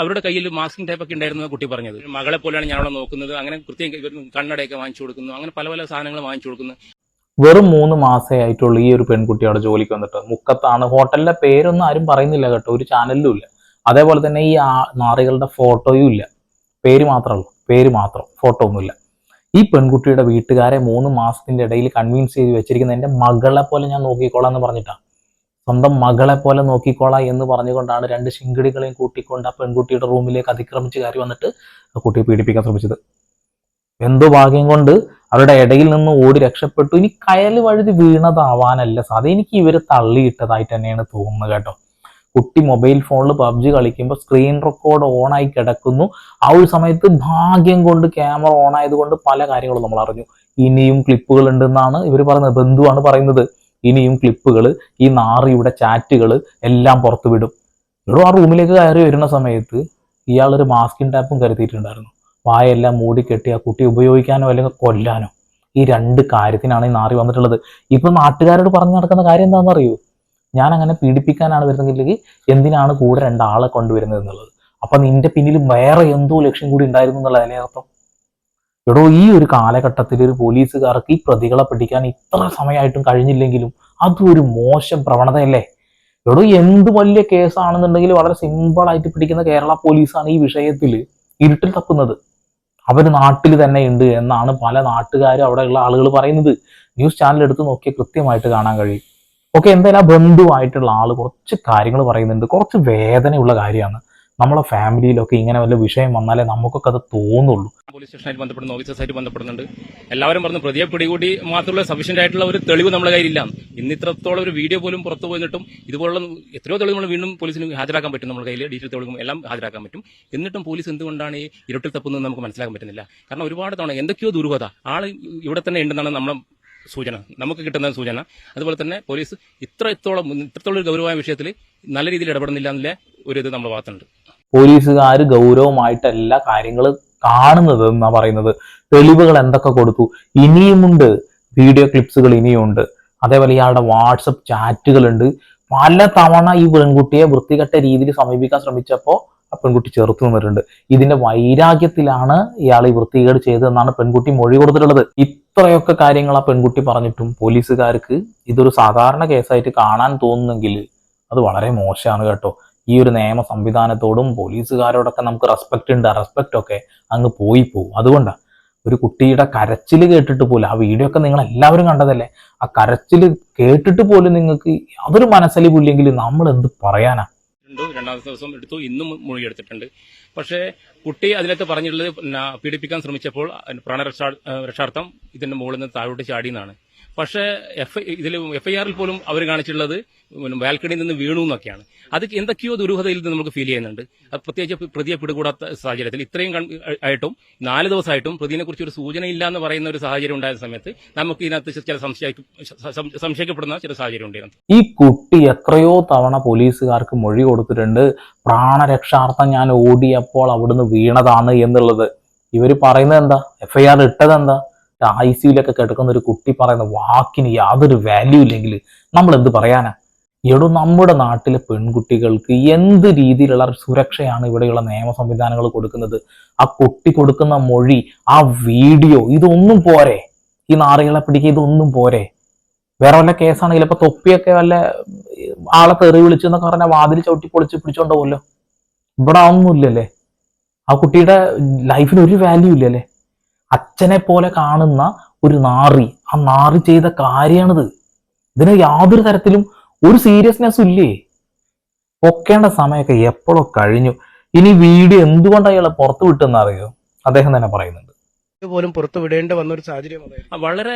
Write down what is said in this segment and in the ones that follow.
അവരുടെ- കയ്യിൽ masking type ഒക്കെ ഉണ്ടായിരുന്നു കുട്ടി പറഞ്ഞത്. മകളെ പോലെയാണ് ഞാൻ അവളെ നോക്കുന്നത്. അങ്ങനെ കൃത്യം കണ്ണടയൊക്കെ വാങ്ങിച്ചു കൊടുക്കുന്നു. അങ്ങനെ പല പല സാധനങ്ങൾ വാങ്ങിച്ചു കൊടുക്കുന്നു. വെറും മൂന്ന് മാസേ ആയിട്ടുള്ളൂ ഈ ഒരു പെൺകുട്ടി അവിടെ ജോലിക്ക് വന്നിട്ട്. മുക്കത്താണ്. ഹോട്ടലിന്റെ പേരൊന്നും ആരും പറയുന്നില്ല കേട്ടോ. ഒരു ചാനലിലും ഇല്ല. അതേപോലെ തന്നെ ഈ നാറികളുടെ ഫോട്ടോയും ഇല്ല. പേര് മാത്രമേ പേര് മാത്രം. ഫോട്ടോ ഒന്നുമില്ല ഈ പെൺകുട്ടിയുടെ വീട്ടുകാരെ മൂന്ന് മാസത്തിന്റെ ഇടയിൽ കൺവിൻസ് ചെയ്ത് വെച്ചിരിക്കുന്ന എന്റെ മകളെ പോലെ ഞാൻ നോക്കിക്കോളാം എന്ന് പറഞ്ഞിട്ടാണ് സ്വന്തം മകളെ പോലെ നോക്കിക്കോളാം എന്ന് പറഞ്ഞുകൊണ്ടാണ് രണ്ട് ശിങ്കിടികളെയും കൂട്ടിക്കൊണ്ട് ആ പെൺകുട്ടിയുടെ റൂമിലേക്ക് അതിക്രമിച്ച് കയറി വന്നിട്ട് ആ കുട്ടിയെ പീഡിപ്പിക്കാൻ ശ്രമിച്ചത്. എന്തോ ഭാഗ്യം കൊണ്ട് അവരുടെ ഇടയിൽ നിന്ന് ഓടി രക്ഷപ്പെട്ടു. ഇനി കയൽ വഴുതി വീണതാവാനല്ല സാധ്യത. എനിക്ക് ഇവർ തള്ളിയിട്ടതായിട്ട് തന്നെയാണ് തോന്നുന്നത് കേട്ടോ. കുട്ടി മൊബൈൽ ഫോണിൽ പബ്ജി കളിക്കുമ്പോൾ സ്ക്രീൻ റെക്കോർഡ് ഓൺ ആയി കിടക്കുന്നു. ആ ഒരു സമയത്ത് ഭാഗ്യം കൊണ്ട് ക്യാമറ ഓൺ ആയതുകൊണ്ട് പല കാര്യങ്ങളും നമ്മൾ അറിഞ്ഞു. ഇനിയും ക്ലിപ്പുകൾ ഉണ്ടെന്നാണ് ഇവർ പറയുന്നത്. ബന്ധുവാണ് പറയുന്നത്. ഇനിയും ക്ലിപ്പുകൾ ഈ നാറിയുടെ ചാറ്റുകൾ എല്ലാം പുറത്തു വിടും ഇവിടെ ആ റൂമിലേക്ക് കയറി വരുന്ന സമയത്ത് ഇയാളൊരു മാസ്കിൻ ടാപ്പും കരുതിയിട്ടുണ്ടായിരുന്നു. വായെല്ലാം മൂടിക്കെട്ടി ആ കുട്ടി ഉപയോഗിക്കാനോ അല്ലെങ്കിൽ കൊല്ലാനോ. ഈ രണ്ട് കാര്യത്തിനാണ് ഈ നാറി വന്നിട്ടുള്ളത്. ഇപ്പൊ നാട്ടുകാരോട് പറഞ്ഞു നടക്കുന്ന കാര്യം എന്താണെന്ന് അറിയൂ ഞാൻ അങ്ങനെ പീഡിപ്പിക്കാനാണ് വരുന്നതെങ്കിൽ എന്തിനാണ് കൂടെ രണ്ടാളെ കൊണ്ടുവരുന്നത് എന്നുള്ളത്? അപ്പൊ നിന്റെ പിന്നിൽ വേറെ എന്തോ ലക്ഷ്യം കൂടി ഉണ്ടായിരുന്നു എന്നുള്ള അതിനെ അർത്ഥം എടോ ഈ ഒരു കാലഘട്ടത്തിൽ ഒരു പോലീസുകാർക്ക് ഈ പ്രതികളെ പിടിക്കാൻ ഇത്ര സമയമായിട്ടും കഴിഞ്ഞില്ലെങ്കിലും അതും ഒരു മോശം പ്രവണതയല്ലേ? എടോ എന്ത് വലിയ കേസാണെന്നുണ്ടെങ്കിൽ വളരെ സിമ്പിളായിട്ട് പിടിക്കുന്ന കേരള പോലീസാണ് ഈ വിഷയത്തിൽ ഇരുട്ടിൽ തപ്പുന്നത്. അവർ നാട്ടിൽ തന്നെ ഉണ്ട് എന്നാണ് പല നാട്ടുകാരും അവിടെയുള്ള ആളുകൾ പറയുന്നത്. ന്യൂസ് ചാനൽ എടുത്ത് നോക്കിയാൽ കൃത്യമായിട്ട് കാണാൻ കഴിയും. ഓക്കെ എന്തായാലും ആ ബന്ധുവായിട്ടുള്ള ആൾ കുറച്ച് കാര്യങ്ങൾ പറയുന്നുണ്ട്. കുറച്ച് വേദനയുള്ള കാര്യമാണ്. നമ്മളെ ഫാമിലിയിലൊക്കെ ഇങ്ങനെ വല്ല വിഷയം വന്നാലേ നമുക്കൊക്കെ അത് തോന്നുള്ളൂ. പോലീസ് സ്റ്റേഷനായിട്ട് ബന്ധപ്പെടുന്നു ഓഫീസേഴ്സായിട്ട് ബന്ധപ്പെടുന്നുണ്ട്. എല്ലാവരും പറഞ്ഞു പ്രതിയെ പിടികൂടി മാത്രമുള്ള സഫീഷ്യന്റ് ആയിട്ടുള്ള ഒരു തെളിവ് നമ്മുടെ കയ്യിലില്ല. ഇന്ന് ഇത്രത്തോളം ഒരു വീഡിയോ പോലും പുറത്തു പോയിട്ടും ഇതുപോലുള്ള എത്രയോ തെളിവ് നമ്മൾ വീണ്ടും പോലീസിന് ഹാജരാക്കാൻ പറ്റും നമ്മുടെ കയ്യിൽ ഡീറ്റെയിൽ തെളിവും എല്ലാം ഹാജരാക്കാൻ പറ്റും. എന്നിട്ടും പോലീസ് എന്തുകൊണ്ടാണ് ഈ ഇരുട്ടിൽ തപ്പുന്നത് നമുക്ക് മനസ്സിലാക്കാൻ പറ്റുന്നില്ല. കാരണം ഒരുപാട് തവണ എന്തൊക്കെയോ ദുരൂഹത. ആൾ ഇവിടെ തന്നെ ഉണ്ടെന്നാണ് നമ്മളെ സൂചന. നമുക്ക് കിട്ടുന്ന സൂചന. അതുപോലെ തന്നെ പോലീസ് ഇത്രത്തോളം ഒരു ഗൗരവമായ വിഷയത്തിൽ നല്ല രീതിയിൽ ഇടപെടുന്നില്ല എന്നുള്ള ഒരു ഇത് നമ്മൾ ഭാഗത്തുണ്ട്. പോലീസുകാർ ഗൗരവമായിട്ടല്ല കാര്യങ്ങൾ കാണുന്നത് എന്നാ പറയുന്നത്. തെളിവുകൾ എന്തൊക്കെ കൊടുത്തു? ഇനിയുമുണ്ട് വീഡിയോ ക്ലിപ്സുകൾ ഇനിയുമുണ്ട് അതേപോലെ ഇയാളുടെ വാട്സപ്പ് ചാറ്റുകളുണ്ട്. പല തവണ ഈ പെൺകുട്ടിയെ വൃത്തികെട്ട രീതിയിൽ സമീപിക്കാൻ ശ്രമിച്ചപ്പോൾ ആ പെൺകുട്ടി ചെറുത്തു നിന്നിട്ടുണ്ട്. ഇതിന്റെ വൈരാഗ്യത്തിലാണ് ഇയാൾ ഈ വൃത്തികേട് ചെയ്തതെന്നാണ് പെൺകുട്ടി മൊഴി കൊടുത്തിട്ടുള്ളത്. ഇത്രയൊക്കെ കാര്യങ്ങൾ ആ പെൺകുട്ടി പറഞ്ഞിട്ടും പോലീസുകാർക്ക് ഇതൊരു സാധാരണ കേസായിട്ട് കാണാൻ തോന്നുന്നെങ്കിൽ അത് വളരെ മോശമാണ് കേട്ടോ. ഈ ഒരു നിയമ സംവിധാനത്തോടും പോലീസുകാരോടൊക്കെ നമുക്ക് റെസ്പെക്ട് ഉണ്ട്. ആ റെസ്പെക്ട് ഒക്കെ അങ്ങ് പോയി പോകും അതുകൊണ്ടാണ് ഒരു കുട്ടിയുടെ കരച്ചിൽ കേട്ടിട്ട് പോലും ആ വീഡിയോ ഒക്കെ നിങ്ങൾ എല്ലാവരും കണ്ടതല്ലേ? ആ കരച്ചിൽ കേട്ടിട്ട് പോലും നിങ്ങൾക്ക് യാതൊരു മനസ്സലിവില്ലെങ്കിൽ നമ്മൾ എന്ത് പറയാനാ? രണ്ടാമത്തെ ദിവസം എടുത്തു ഇന്നും മൊഴിയെടുത്തിട്ടുണ്ട് പക്ഷേ കുട്ടി അതിനകത്ത് പറഞ്ഞിട്ടുള്ളത് പീഡിപ്പിക്കാൻ ശ്രമിച്ചപ്പോൾ പ്രാണരക്ഷാ രക്ഷാർത്ഥം ഇതിന്റെ മുകളിൽ നിന്ന് താഴോട്ട് ചാടി എന്നാണ് പക്ഷേ എഫ് ഇതിൽ എഫ് ഐ ആറിൽ പോലും അവർ കാണിച്ചിട്ടുള്ളത് ബാൽക്കണിയിൽ നിന്ന് വീണു എന്നൊക്കെയാണ്. അത് എന്തൊക്കെയോ ദുരൂഹതയിൽ നിന്ന് നമുക്ക് ഫീൽ ചെയ്യുന്നുണ്ട്. അത് പ്രത്യേകിച്ച് പ്രതിയെ പിടികൂടാത്ത സാഹചര്യത്തിൽ ഇത്രയും ആയിട്ടും നാല് ദിവസമായിട്ടും പ്രതിയെ കുറിച്ച് ഒരു സൂചന ഇല്ല എന്ന് പറയുന്ന ഒരു സാഹചര്യം ഉണ്ടായ സമയത്ത് നമുക്ക് ഇതിനകത്ത് ചില സംശയ സംശയിക്കപ്പെടുന്ന ചില സാഹചര്യം ഉണ്ടായിരുന്നു ഈ കുട്ടി എത്രയോ തവണ പോലീസുകാർക്ക് മൊഴി കൊടുത്തിട്ടുണ്ട്. പ്രാണരക്ഷാർത്ഥം ഞാൻ ഓടിയപ്പോൾ അവിടുന്ന് വീണതാണ് എന്നുള്ളത്. ഇവർ പറയുന്നത് എന്താ? എഫ്ഐആർ ഇട്ടത് എന്താ? ഐ സിയിലൊക്കെ കിടക്കുന്ന ഒരു കുട്ടി പറയുന്ന വാക്കിന് യാതൊരു വാല്യൂ ഇല്ലെങ്കിൽ നമ്മൾ എന്ത് പറയാനാ? എടോ നമ്മുടെ നാട്ടിലെ പെൺകുട്ടികൾക്ക് എന്ത് രീതിയിലുള്ള സുരക്ഷയാണ് ഇവിടെയുള്ള നിയമ സംവിധാനങ്ങൾ കൊടുക്കുന്നത്? ആ കുട്ടി കൊടുക്കുന്ന മൊഴി ആ വീഡിയോ ഇതൊന്നും പോരെ? ഈ നാറികളെ പിടിക്കുക ഇതൊന്നും പോരെ? വേറെ വല്ല കേസാണെങ്കിൽ ഇപ്പൊ തൊപ്പിയൊക്കെ വല്ല ആളെ തെറി വിളിച്ചു എന്നൊക്കെ പറഞ്ഞ വാതിൽ ചവിട്ടി പൊളിച്ച് പിടിച്ചോണ്ടാവുമല്ലോ ഇവിടെ ഒന്നുമില്ലല്ലേ ആ കുട്ടിയുടെ ലൈഫിന് ഒരു വാല്യൂ ഇല്ലല്ലേ? അച്ഛനെ പോലെ കാണുന്ന ഒരു നാറി. ആ നാറി ചെയ്ത കാര്യമാണിത് ഇതിന് യാതൊരു തരത്തിലും ഒരു സീരിയസ്നെസ് ഇല്ലേ? പൊക്കേണ്ട സമയമൊക്കെ എപ്പോഴോ കഴിഞ്ഞു. ഇനി വീഡിയോ എന്തുകൊണ്ടാണ് അയാളെ പുറത്തു വിട്ടെന്ന് അറിയോ അദ്ദേഹം തന്നെ പറയുന്നുണ്ട്. പോലും പുറത്തു വിടേണ്ടി വന്ന ഒരു സാഹചര്യം വളരെ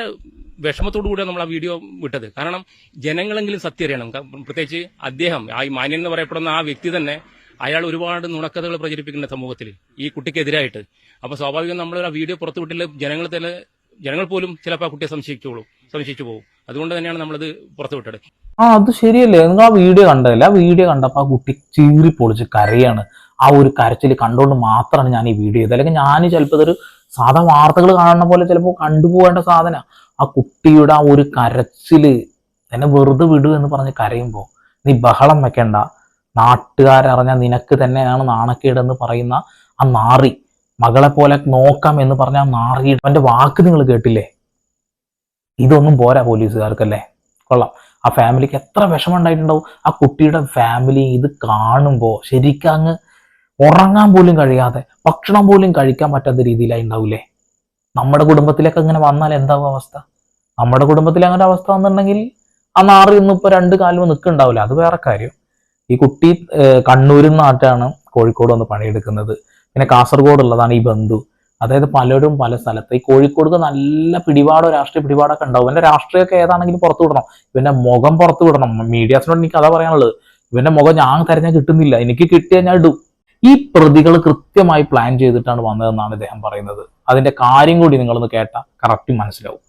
വിഷമത്തോടു കൂടിയാണ് നമ്മൾ ആ വീഡിയോ വിട്ടത്. കാരണം ജനങ്ങളെങ്കിലും സത്യം അറിയണം. പ്രത്യേകിച്ച് അദ്ദേഹം ആ ഈ മാന്യൻ എന്ന് പറയപ്പെടുന്ന ആ വ്യക്തി തന്നെ അയാൾ ഒരുപാട് നുണക്കഥകൾ പ്രചരിപ്പിക്കുന്ന സമൂഹത്തിൽ ഈ കുട്ടിക്കെതിരായിട്ട് അപ്പൊ സ്വാഭാവികം നമ്മൾ ആ വീഡിയോ പുറത്തു വിട്ടില്ല ജനങ്ങൾ തന്നെ ജനങ്ങൾ പോലും ചിലപ്പോൾ കുട്ടിയെ സംശയിച്ചോളൂ സംശയിച്ചു പോകും. അതുകൊണ്ട് തന്നെയാണ് നമ്മളത് പുറത്തു വിട്ടത്. ആ അത് ശരിയല്ലേ? നിങ്ങൾ ആ വീഡിയോ കണ്ടതല്ല? ആ വീഡിയോ കണ്ടപ്പോ ആ കുട്ടി ചീറി പൊളിച്ച് കരയാണ്. ആ ഒരു കരച്ചിൽ കണ്ടുകൊണ്ട് മാത്രമാണ് ഞാൻ ഈ വീഡിയോ ചെയ്തത്. അല്ലെങ്കിൽ ഞാൻ ചിലപ്പോൾ ഇതൊരു സാധാ വാർത്തകൾ കാണുന്ന പോലെ ചിലപ്പോൾ കണ്ടുപോകേണ്ട സാധന. ആ കുട്ടിയുടെ ആ ഒരു കരച്ചിൽ എന്നെ വെറുതെ വിടൂ എന്ന് പറഞ്ഞ് കരയുമ്പോൾ നീ ബഹളം വെക്കണ്ട. നാട്ടുകാരറിഞ്ഞ നിനക്ക് തന്നെയാണ് നാണക്കേടെന്ന് പറയുന്ന ആ നാറി. മകളെ പോലെ നോക്കാം എന്ന് പറഞ്ഞാൽ മാറി അവന്റെ വാക്ക് നിങ്ങൾ കേട്ടില്ലേ? ഇതൊന്നും പോരാ പോലീസുകാർക്കല്ലേ? കൊള്ളാം. ആ ഫാമിലിക്ക് എത്ര വിഷമം ഉണ്ടായിട്ടുണ്ടാവും ആ കുട്ടിയുടെ ഫാമിലി ഇത് കാണുമ്പോൾ ശരിക്കും അങ്ങ് ഉറങ്ങാൻ പോലും കഴിയാതെ ഭക്ഷണം പോലും കഴിക്കാൻ പറ്റാത്ത രീതിയിലായി ഉണ്ടാവില്ലേ നമ്മുടെ കുടുംബത്തിലേക്ക് അങ്ങനെ വന്നാൽ എന്താവും അവസ്ഥ? നമ്മുടെ കുടുംബത്തിൽ അങ്ങനെ അവസ്ഥ വന്നിട്ടുണ്ടെങ്കിൽ ആ നാറി ഒന്നും ഇപ്പൊ രണ്ട് കാലവും നിൽക്കുന്നുണ്ടാവില്ല അത് വേറെ കാര്യം. ഈ കുട്ടി കണ്ണൂരിൽ നിന്നാട്ടാണ് കോഴിക്കോട് വന്ന് പണിയെടുക്കുന്നത്. പിന്നെ കാസർഗോഡ് ഉള്ളതാണ് ഈ ബന്ധു. അതായത് പലരും പല സ്ഥലത്ത് ഈ കോഴിക്കോട് നല്ല പിടിപാടോ രാഷ്ട്രീയ പിടിപാടൊക്കെ ഉണ്ടാവും. ഇവന്റെ രാഷ്ട്രീയമൊക്കെ ഏതാണെങ്കിലും പുറത്തു വിടണം. ഇവന്റെ മുഖം പുറത്തു വിടണം. മീഡിയാസിനോട് എനിക്ക് അതാ പറയാനുള്ളത്. ഇവന്റെ മുഖം ഞാൻ തെരഞ്ഞാൽ കിട്ടുന്നില്ല. എനിക്ക് കിട്ടിയാൽ ഞാൻ ഇടും. ഈ പ്രതികൾ കൃത്യമായി പ്ലാൻ ചെയ്തിട്ടാണ് വന്നതെന്നാണ് ഇദ്ദേഹം പറയുന്നത്. അതിന്റെ കാര്യം കൂടി നിങ്ങളൊന്ന് കേട്ട കറക്റ്റ് മനസ്സിലാവും.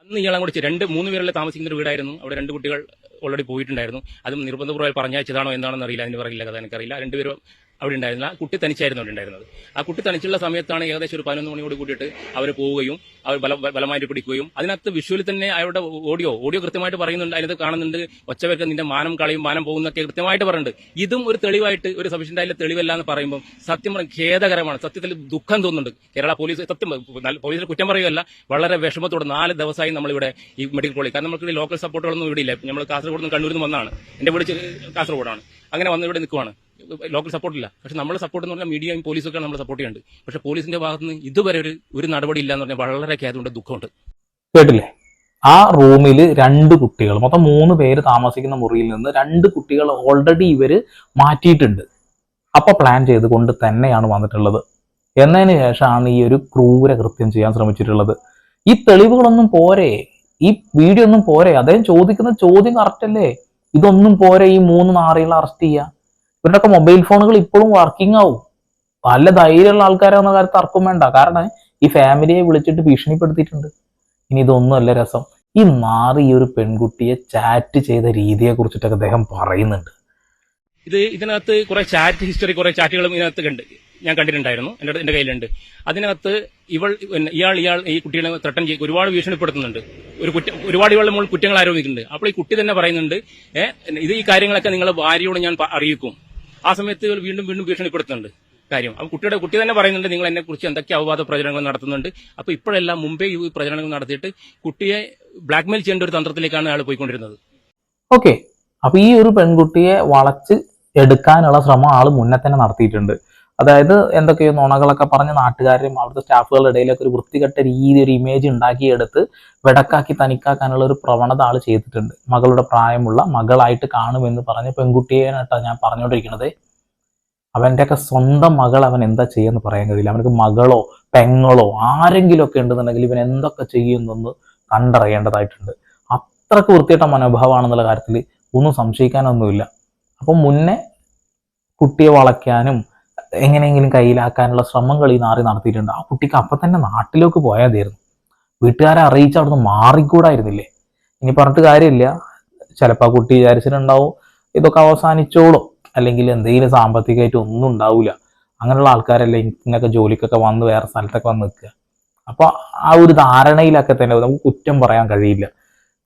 അന്ന് ഇയാളെ കൂടി രണ്ട് മൂന്ന് പേരിലെ താമസിക്കുന്ന ഒരു വീടായിരുന്നു. അവിടെ രണ്ട് കുട്ടികൾ ഓൾറെഡി പോയിട്ടുണ്ടായിരുന്നു. അതും നിർബന്ധപൂർവമായി പറഞ്ഞയച്ചതാണോ എന്താണെന്ന് അറിയില്ല. അതിന് പറയില്ല കഥ. എനിക്കറിയില്ല. രണ്ടുപേരും അവിടെ ഉണ്ടായിരുന്നില്ല ആ കുട്ടി തനിച്ചായിരുന്നു അവിടെ ഉണ്ടായിരുന്നത് ആ കുട്ടി തനിച്ചുള്ള സമയത്താണ് ഏകദേശം ഒരു പതിനൊന്ന് മണിയോട് കൂടിയിട്ട് അവർ പോവുകയും അവർ ബല ബലമായിട്ട് പിടിക്കുകയും. അതിനകത്ത് വിഷ്വലിൽ തന്നെ അവരുടെ ഓഡിയോ ഓഡിയോ കൃത്യമായിട്ട് പറയുന്നുണ്ട് അതിനകത്ത് കാണുന്നുണ്ട് ഒച്ചവർക്ക് നിന്റെ മാനം കളയും മാനം പോകുന്നൊക്കെ കൃത്യമായിട്ട് പറയുന്നുണ്ട്. ഇതും ഒരു തെളിവായിട്ട് ഒരു സഫീഷ്യന്റ് ആയിട്ടുള്ള തെളിവല്ല എന്ന് പറയുമ്പോൾ സത്യം ഖേദകരമാണ് സത്യത്തിൽ ദുഃഖം തോന്നുന്നുണ്ട്. കേരള പോലീസ് സത്യം പോലീസിൽ കുറ്റം പറയുകയല്ല വളരെ വിഷമത്തോടെ നാല് ദിവസമായി നമ്മളിവിടെ ഈ മെഡിക്കൽ കോളേജ് കാരണം നമുക്ക് ലോക്കൽ സപ്പോർട്ടുകളൊന്നും ഇവിടെ ഇല്ല. നമ്മൾ കാസർഗോഡ് നിന്ന് കണ്ണൂരിൽ നിന്ന് വന്നതാണ് എന്റെ വീട് കാസർഗോഡാണ്. അങ്ങനെ വന്ന് ഇവിടെ നിൽക്കുവാണ്. ലോക്കൽ സപ്പോർട്ടില്ല. പക്ഷെ നമ്മളെ സപ്പോർട്ട് എന്ന് പറഞ്ഞാൽ മീഡിയയും പോലീസൊക്കെ നമ്മൾ സപ്പോർട്ട് ചെയ്യുന്നുണ്ട്. പക്ഷെ പോലീസിന്റെ ഭാഗത്ത് നിന്ന് ഇതുവരെ ഒരു ഒരു നടപടി ഇല്ല എന്ന് പറഞ്ഞാൽ വളരെ ഖേദമുണ്ട് ദുഃഖമുണ്ട്. കേട്ടില്ലേ? ആ റൂമിൽ രണ്ട് കുട്ടികൾ മൊത്തം മൂന്ന് പേര് താമസിക്കുന്ന മുറിയിൽ നിന്ന് രണ്ട് കുട്ടികൾ ഓൾറെഡി ഇവർ മാറ്റിയിട്ടുണ്ട്. അപ്പൊ പ്ലാൻ ചെയ്തുകൊണ്ട് തന്നെയാണ് വന്നിട്ടുള്ളത്. എന്നതിന് ശേഷമാണ് ഈ ഒരു ക്രൂര കൃത്യം ചെയ്യാൻ ശ്രമിച്ചിട്ടുള്ളത്. ഈ തെളിവുകളൊന്നും പോരെ? ഈ വീഡിയോ ഒന്നും പോരെ? അദ്ദേഹം ചോദിക്കുന്ന ചോദ്യം കറക്റ്റ് അല്ലേ? ഇതൊന്നും പോരെ ഈ മൂന്ന് നാറികളെ അറസ്റ്റ് ചെയ്യുക ഇവരുടെയൊക്കെ മൊബൈൽ ഫോണുകൾ ഇപ്പോഴും വർക്കിംഗ് ആവും. പല ധൈര്യമുള്ള ആൾക്കാരാണെന്ന കാര്യത്തിൽ തർക്കം വേണ്ട. കാരണം ഈ ഫാമിലിയെ വിളിച്ചിട്ട് ഭീഷണിപ്പെടുത്തിയിട്ടുണ്ട്. ഇനി ഇതൊന്നുമല്ല രസം. ഈ മാറി ഈ ഒരു പെൺകുട്ടിയെ ചാറ്റ് ചെയ്ത രീതിയെ കുറിച്ചിട്ടൊക്കെ അദ്ദേഹം പറയുന്നുണ്ട്. ഇത് ഇതിനകത്ത് കുറെ ചാറ്റ് ഹിസ്റ്ററി കുറെ ചാറ്റുകളും ഇതിനകത്ത് കണ്ട് ഞാൻ കണ്ടിട്ടുണ്ടായിരുന്നു. എന്റെ കയ്യിലുണ്ട്. അതിനകത്ത് ഇവൾ ഇയാൾ ഇയാൾ ഈ കുട്ടികളെ ത്രട്ടൻ ചെയ്ത് ഒരുപാട് ഭീഷണിപ്പെടുത്തുന്നുണ്ട്. ഒരു കുറ്റ ഒരുപാട് ഇവളുടെ മുകളിൽ കുറ്റങ്ങൾ ആരോപിക്കുന്നുണ്ട്. അപ്പോൾ ഈ കുട്ടി തന്നെ പറയുന്നുണ്ട് ഇത് ഈ കാര്യങ്ങളൊക്കെ നിങ്ങളുടെ ഭാര്യയോട് ഞാൻ അറിയിക്കും. ആ സമയത്ത് വീണ്ടും വീണ്ടും ഭീഷണിപ്പെടുത്തുന്നുണ്ട്. കാര്യം. അപ്പൊ കുട്ടിയുടെ കുട്ടി തന്നെ പറയുന്നുണ്ട് നിങ്ങൾ എന്നെ കുറിച്ച് എന്തൊക്കെ അവവാദ പ്രചരണങ്ങൾ നടത്തുന്നുണ്ട്? അപ്പൊ ഇപ്പോഴെല്ലാം മുമ്പേ ഈ പ്രചരണങ്ങൾ നടത്തിയിട്ട് കുട്ടിയെ ബ്ലാക്ക്മെയിൽ ചെയ്യേണ്ട ഒരു തന്ത്രത്തിലേക്കാണ് അയാൾ പോയിക്കൊണ്ടിരുന്നത്. ഓക്കെ അപ്പൊ ഈ ഒരു പെൺകുട്ടിയെ വളച്ച് എടുക്കാനുള്ള ശ്രമം ആൾ മുന്നേ തന്നെ നടത്തിയിട്ടുണ്ട്. അതായത് എന്തൊക്കെയോ നുണകളൊക്കെ പറഞ്ഞ് നാട്ടുകാരും അവിടുത്തെ സ്റ്റാഫുകളുടെ ഇടയിലൊക്കെ ഒരു വൃത്തികെട്ട രീതി ഒരു ഇമേജ് ഉണ്ടാക്കിയെടുത്ത് വെടക്കാക്കി തനിക്കാക്കാനുള്ള ഒരു പ്രവണത ആൾ ചെയ്തിട്ടുണ്ട്. മകളുടെ പ്രായമുള്ള മകളായിട്ട് കാണുമെന്ന് പറഞ്ഞ് പെൺകുട്ടിയെ കേട്ടോ ഞാൻ പറഞ്ഞുകൊണ്ടിരിക്കുന്നത് അവന്റെയൊക്കെ സ്വന്തം മകൾ അവൻ എന്താ ചെയ്യുമെന്ന് പറയാൻ കഴിയില്ല. അവനക്ക് മകളോ പെങ്ങളോ ആരെങ്കിലും ഒക്കെ ഉണ്ടെന്നുണ്ടെങ്കിൽ ഇവൻ എന്തൊക്കെ ചെയ്യുമെന്നൊന്ന് കണ്ടറിയേണ്ടതായിട്ടുണ്ട്. അത്രയ്ക്ക് വൃത്തിയിട്ട മനോഭാവമാണെന്നുള്ള കാര്യത്തിൽ ഒന്നും സംശയിക്കാനൊന്നുമില്ല. അപ്പം മുന്നേ കുട്ടിയെ വളയ്ക്കാനും എങ്ങനെയെങ്കിലും കയ്യിലാക്കാനുള്ള ശ്രമങ്ങൾ ഈ നാറി നടത്തിയിട്ടുണ്ട്. ആ കുട്ടിക്ക് അപ്പം തന്നെ നാട്ടിലേക്ക് പോയാൽ മതിയായിരുന്നു വീട്ടുകാരെ അറിയിച്ച് അവിടുന്ന് മാറിക്കൂടായിരുന്നില്ലേ? ഇനി പറഞ്ഞിട്ട് കാര്യമില്ല. ചിലപ്പോൾ ആ കുട്ടി വിചാരിച്ചിട്ടുണ്ടാവും ഇതൊക്കെ അവസാനിച്ചോളും. അല്ലെങ്കിൽ എന്തെങ്കിലും സാമ്പത്തികമായിട്ട് ഒന്നും ഉണ്ടാവില്ല അങ്ങനെയുള്ള ആൾക്കാരല്ലേ ഇങ്ങനെയൊക്കെ ജോലിക്കൊക്കെ വന്ന് വേറെ സ്ഥലത്തൊക്കെ വന്ന് നിൽക്കുക. അപ്പോൾ ആ ഒരു ധാരണയിലൊക്കെ തന്നെ നമുക്ക് കുറ്റം പറയാൻ കഴിയില്ല.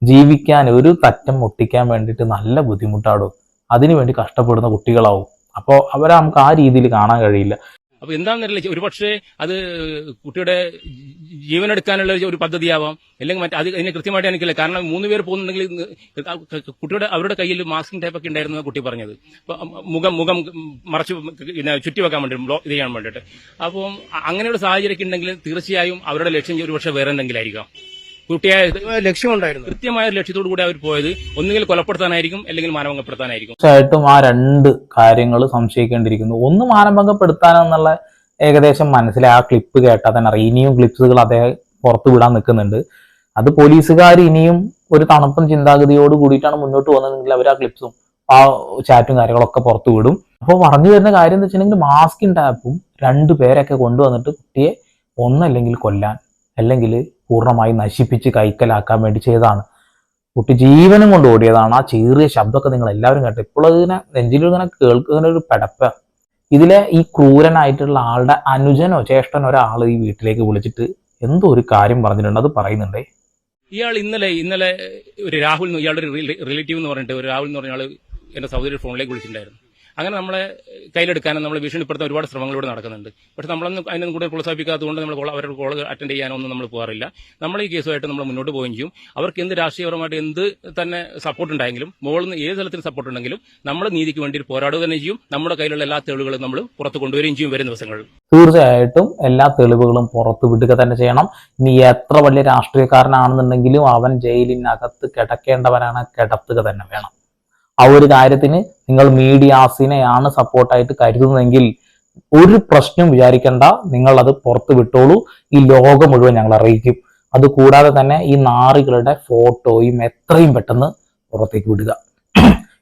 ജീവിക്കാൻ ഒരു തറ്റം ഒട്ടിക്കാൻ വേണ്ടിയിട്ട് നല്ല ബുദ്ധിമുട്ടാടും അതിനുവേണ്ടി കഷ്ടപ്പെടുന്ന കുട്ടികളാവും. അപ്പോൾ അവരെ നമുക്ക് ആ രീതിയിൽ കാണാൻ കഴിയില്ല. അപ്പൊ എന്താണെന്നറിയില്ല ഒരുപക്ഷെ അത് കുട്ടിയുടെ ജീവനെടുക്കാനുള്ള ഒരു പദ്ധതിയാവാം അല്ലെങ്കിൽ മറ്റേ അത് അതിനെ കൃത്യമായിട്ട് എനിക്കില്ല കാരണം മൂന്ന് പേർ പോകുന്നുണ്ടെങ്കിൽ കുട്ടിയുടെ അവരുടെ കയ്യിൽ മാസ്കിംഗ് ടൈപ്പ് ഒക്കെ ഉണ്ടായിരുന്നു കുട്ടി പറഞ്ഞത്. അപ്പൊ മുഖം മുഖം മറച്ചു ചുറ്റി വെക്കാൻ വേണ്ടി ഇത് ചെയ്യാൻ വേണ്ടിയിട്ട്. അപ്പം അങ്ങനെയുള്ള സാഹചര്യമൊക്കെ ഉണ്ടെങ്കിൽ തീർച്ചയായും അവരുടെ ലക്ഷ്യം ഒരുപക്ഷെ വേറെ എന്തെങ്കിലും ആയിരിക്കാം. കുട്ടിയെ ലക്ഷ്യമുണ്ടായിരുന്നു. കൃത്യമായ ഒരു ലക്ഷ്യത്തോടു കൂടി അവർ പോയത് ഒന്നുകിൽ കൊലപ്പെടുത്താനായിരിക്കും അല്ലെങ്കിൽ മാനഭംഗപ്പെടുത്താനായിരിക്കും തീർച്ചയായിട്ടും ആ രണ്ട് കാര്യങ്ങൾ സംശയിക്കേണ്ടിയിരിക്കുന്നു. ഒന്ന് മാനഭംഗപ്പെടുത്താനെന്നുള്ള ഏകദേശം മനസ്സിലെ ആ ക്ലിപ്പ് കേട്ടാൽ തന്നെ അറിയാം. ഇനിയും ക്ലിപ്സുകൾ അദ്ദേഹം പുറത്തു വിടാൻ നിൽക്കുന്നുണ്ട്. അത് പോലീസുകാർ ഇനിയും ഒരു തണുപ്പും ചിന്താഗതിയോട് കൂടിയിട്ടാണ് മുന്നോട്ട് പോകുന്നതെങ്കിൽ അവർ ആ ക്ലിപ്സും ആ ചാറ്റും കാര്യങ്ങളൊക്കെ പുറത്തു വിടും. അപ്പോൾ പറഞ്ഞു വരുന്ന കാര്യം എന്ന് വെച്ചിട്ടുണ്ടെങ്കിൽ മാസ്കിൻ ടാപ്പും രണ്ടു പേരൊക്കെ കൊണ്ടുവന്നിട്ട് കുട്ടിയെ ഒന്നല്ലെങ്കിൽ കൊല്ലാൻ അല്ലെങ്കിൽ പൂർണമായി നശിപ്പിച്ച് കൈക്കലാക്കാൻ വേണ്ടി ചെയ്തതാണ്. കുട്ടി ജീവനും കൊണ്ട് ഓടിയതാണ്. ആ ചീറിയ ശബ്ദമൊക്കെ നിങ്ങൾ എല്ലാവരും കേട്ടു. ഇപ്പോൾ നെഞ്ചിൽ ഇങ്ങനെ കേൾക്കുന്ന ഒരു പടപ്പ്. ഇതിലെ ഈ ക്രൂരനായിട്ടുള്ള ആളുടെ അനുജനോ ചേഷ്ടനോ ഒരാൾ ഈ വീട്ടിലേക്ക് വിളിച്ചിട്ട് എന്തോ ഒരു കാര്യം പറഞ്ഞിട്ടുണ്ട്. അത് പറയുന്നുണ്ടേ. ഇയാൾ ഇന്നലെ ഇന്നലെ ഒരു രാഹുൽ ഇയാളുടെ റിലേറ്റീവ് എന്ന് പറഞ്ഞിട്ട് ഒരു രാഹുൽ എന്ന് പറഞ്ഞ ആൾ എന്റെ സഹോദരി ഫോണിലേക്ക് വിളിച്ചിട്ടുണ്ടായിരുന്നു. അങ്ങനെ നമ്മളെ കയ്യിലെടുക്കാനും നമ്മളെ ഭീഷണിപ്പെടുത്താൻ ഒരുപാട് ശ്രമങ്ങളിലൂടെ നടക്കുന്നുണ്ട്. പക്ഷെ നമ്മളൊന്നും അതിനൊന്നും കൂടുതൽ പ്രോത്സാഹിപ്പിക്കാത്തതുകൊണ്ട് നമ്മൾ അവരുടെ കോൾ അറ്റൻഡ് ചെയ്യാനൊന്നും നമ്മൾ പോകാറില്ല. നമ്മൾ ഈ കേസുമായിട്ട് നമ്മൾ മുന്നോട്ട് പോവുകയും ചെയ്യും. അവർക്ക് എന്ത് രാഷ്ട്രീയപരമായിട്ട് എന്ത് തന്നെ സപ്പോർട്ട് ഉണ്ടായെങ്കിലും മുകളിൽ നിന്ന് ഏത് തലത്തിൽ സപ്പോർട്ട് ഉണ്ടെങ്കിലും നമ്മുടെ നീതിക്ക് വേണ്ടി പോരാടുക തന്നെ ചെയ്യും. നമ്മുടെ കയ്യിലുള്ള എല്ലാ തെളിവുകളും നമ്മൾ പുറത്ത് കൊണ്ടുവരികയും ചെയ്യും വരും ദിവസങ്ങളിൽ. തീർച്ചയായിട്ടും എല്ലാ തെളിവുകളും പുറത്തു വിടുക തന്നെ ചെയ്യണം. ഇനി എത്ര വലിയ രാഷ്ട്രീയക്കാരനാണെന്നുണ്ടെങ്കിലും അവൻ ജയിലിനകത്ത് കിടക്കേണ്ടവനാണ് കിടത്തുക തന്നെ വേണം. ആ ഒരു കാര്യത്തിന് നിങ്ങൾ മീഡിയാസിനെയാണ് സപ്പോർട്ടായിട്ട് കരുതുന്നതെങ്കിൽ ഒരു പ്രശ്നം വിചാരിക്കേണ്ട. നിങ്ങൾ അത് പുറത്ത് വിട്ടോളൂ. ഈ ലോകം മുഴുവൻ ഞങ്ങൾ അറിയിക്കും. അത് കൂടാതെ തന്നെ ഈ നാറികളുടെ ഫോട്ടോയും എത്രയും പെട്ടെന്ന് പുറത്തേക്ക് വിടുക.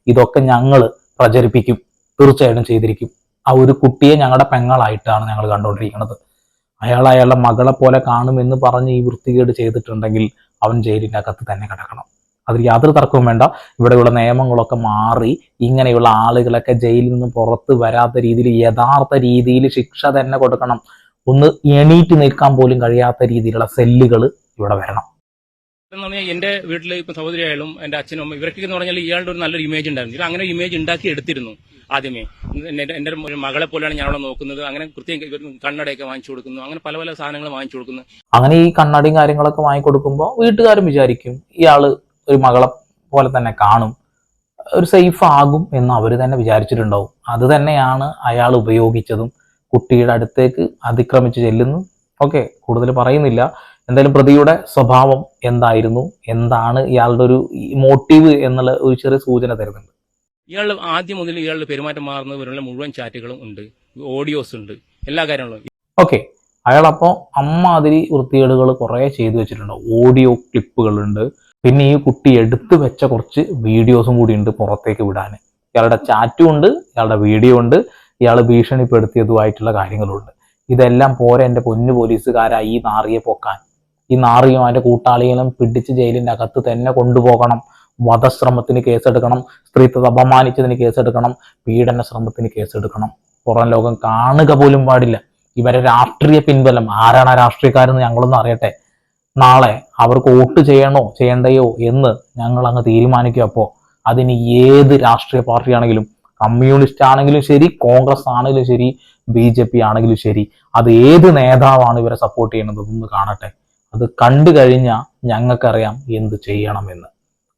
ഇതൊക്കെ ഞങ്ങൾ പ്രചരിപ്പിക്കും. തീർച്ചയായിട്ടും ചെയ്തിരിക്കും. ആ ഒരു കുട്ടിയെ ഞങ്ങളുടെ പെങ്ങളായിട്ടാണ് ഞങ്ങൾ കണ്ടുകൊണ്ടിരിക്കുന്നത്. അയാൾ അയാളുടെ മകളെ പോലെ കാണുമെന്ന് പറഞ്ഞ് ഈ വൃത്തികേട് ചെയ്തിട്ടുണ്ടെങ്കിൽ അവൻ ജയിലിന്റെ അകത്ത് തന്നെ കിടക്കണം. അതിൽ യാതൊരു തർക്കവും വേണ്ട. ഇവിടെയുള്ള നിയമങ്ങളൊക്കെ മാറി ഇങ്ങനെയുള്ള ആളുകളൊക്കെ ജയിലിൽ നിന്ന് പുറത്ത് വരാത്ത രീതിയിൽ യഥാർത്ഥ രീതിയിൽ ശിക്ഷ തന്നെ കൊടുക്കണം. ഒന്ന് എണീറ്റ് നിൽക്കാൻ പോലും കഴിയാത്ത രീതിയിലുള്ള സെല്ലുകൾ ഇവിടെ വരണം. എന്റെ വീട്ടിൽ ഇപ്പൊ സഹോദരി ആയാലും എന്റെ അച്ഛനും അമ്മ ഇവർക്ക് എന്ന് പറഞ്ഞാൽ ഇയാളുടെ ഒരു നല്ലൊരു ഇമേജ് ഉണ്ടായിരുന്നു. അങ്ങനെ ഇമേജ് ഉണ്ടാക്കി എടുത്തിരുന്നു ആദ്യമേ. എന്റെ മകളെ പോലെയാണ് ഞാൻ അവിടെ നോക്കുന്നത്. അങ്ങനെ കൃത്യം കണ്ണടയൊക്കെ വാങ്ങിച്ചു കൊടുക്കുന്നു. അങ്ങനെ പല പല സാധനങ്ങൾ വാങ്ങിച്ചു കൊടുക്കുന്നു. അങ്ങനെ ഈ കണ്ണടയും കാര്യങ്ങളൊക്കെ വാങ്ങിക്കൊടുക്കുമ്പോ വീട്ടുകാരും വിചാരിക്കും ഇയാൾ ഒരു മകളെ പോലെ തന്നെ കാണും. ഒരു സേഫ് ആകും എന്ന് അവർ തന്നെ വിചാരിച്ചിട്ടുണ്ടാവും. അത് തന്നെയാണ് അയാൾ ഉപയോഗിച്ചതും. കുട്ടിയുടെ അടുത്തേക്ക് അതിക്രമിച്ച് ചെല്ലുന്നു. ഓക്കെ കൂടുതൽ പറയുന്നില്ല. എന്തായാലും പ്രതിയുടെ സ്വഭാവം എന്തായിരുന്നു? എന്താണ് ഇയാളുടെ ഒരു മോട്ടീവ് എന്നുള്ള ഒരു ചെറിയ സൂചന തരുന്നുണ്ട്. ഇയാൾ ആദ്യം മുതൽ ഇയാളുടെ പെരുമാറ്റം മാറുന്നത് വരെയുള്ള മുഴുവൻ ചാറ്റുകളും ഉണ്ട്. ഓഡിയോസ് ഉണ്ട്. എല്ലാ കാര്യങ്ങളും. ഓക്കെ അയാളപ്പോൾ അമ്മാതിരി വൃത്തികേടുകൾ കുറേ ചെയ്തു വെച്ചിട്ടുണ്ട്. ഓഡിയോ ക്ലിപ്പുകളുണ്ട് പിന്നെ ഈ കുട്ടി എടുത്തു വെച്ച കുറച്ച് വീഡിയോസും കൂടി ഉണ്ട് പുറത്തേക്ക് വിടാൻ. ഇയാളുടെ ചാറ്റും ഉണ്ട് ഇയാളുടെ വീഡിയോ ഉണ്ട് ഇയാൾ ഭീഷണിപ്പെടുത്തിയതുമായിട്ടുള്ള കാര്യങ്ങളുണ്ട്. ഇതെല്ലാം പോരെ എന്റെ പൊന്നു പോലീസുകാരാ ഈ നാറിയെ പൊക്കാൻ. ഈ നാറിയും അവന്റെ കൂട്ടാളികളും പിടിച്ച് ജയിലിന്റെ അകത്ത് തന്നെ കൊണ്ടുപോകണം. വധശ്രമത്തിന് കേസെടുക്കണം സ്ത്രീത്വം അപമാനിച്ചതിന് കേസെടുക്കണം പീഡന ശ്രമത്തിന് കേസെടുക്കണം. പുറം ലോകം കാണുക പോലും പാടില്ല. ഇവരെ രാഷ്ട്രീയ പിൻബലം. ആരാണ് രാഷ്ട്രീയക്കാരെന്ന് ഞങ്ങളൊന്നും അറിയട്ടെ. നാളെ അവർക്ക് വോട്ട് ചെയ്യണോ ചെയ്യണ്ടയോ എന്ന് ഞങ്ങൾ അങ്ങ് തീരുമാനിക്കും അപ്പോൾ അതിന് ഏത് രാഷ്ട്രീയ പാർട്ടി ആണെങ്കിലും കമ്മ്യൂണിസ്റ്റ് ആണെങ്കിലും ശരി കോൺഗ്രസ് ആണെങ്കിലും ശരി ബി ജെ പി ആണെങ്കിലും ശരി അത് ഏത് നേതാവാണ് ഇവരെ സപ്പോർട്ട് ചെയ്യുന്നത് ഒന്ന് കാണട്ടെ. അത് കണ്ടു കഴിഞ്ഞാൽ ഞങ്ങൾക്കറിയാം എന്ത് ചെയ്യണമെന്ന്.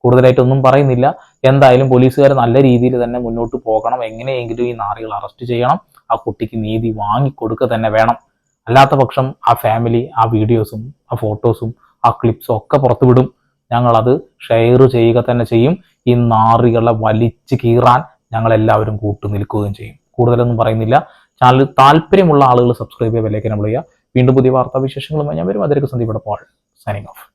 കൂടുതലായിട്ടൊന്നും പറയുന്നില്ല. എന്തായാലും പോലീസുകാർ നല്ല രീതിയിൽ തന്നെ മുന്നോട്ട് പോകണം. എങ്ങനെയെങ്കിലും ഈ നാറികൾ അറസ്റ്റ് ചെയ്യണം. ആ കുട്ടിക്ക് നീതി വാങ്ങിക്കൊടുക്കുക തന്നെ വേണം. അല്ലാത്ത പക്ഷം ആ ഫാമിലി ആ വീഡിയോസും ആ ഫോട്ടോസും ആ ക്ലിപ്സും ഒക്കെ പുറത്തുവിടും ഞങ്ങളത് ഷെയർ ചെയ്യുക തന്നെ ചെയ്യും. ഈ നാറികളെ വലിച്ചു കീറാൻ ഞങ്ങൾ എല്ലാവരും കൂട്ടു നിൽക്കുകയും ചെയ്യും. കൂടുതലൊന്നും പറയുന്നില്ല. ചാനൽ താല്പര്യമുള്ള ആളുകൾ സബ്സ്ക്രൈബ് ചെയ്യുക വിലയ്ക്ക് നമ്മൾ ചെയ്യുക. വീണ്ടും പുതിയ വാർത്താവിശേഷങ്ങളുമായി ഞാൻ വരും അതിലേക്ക് സന്ദീപ് പോൾ സൈനിങ് ഓഫ്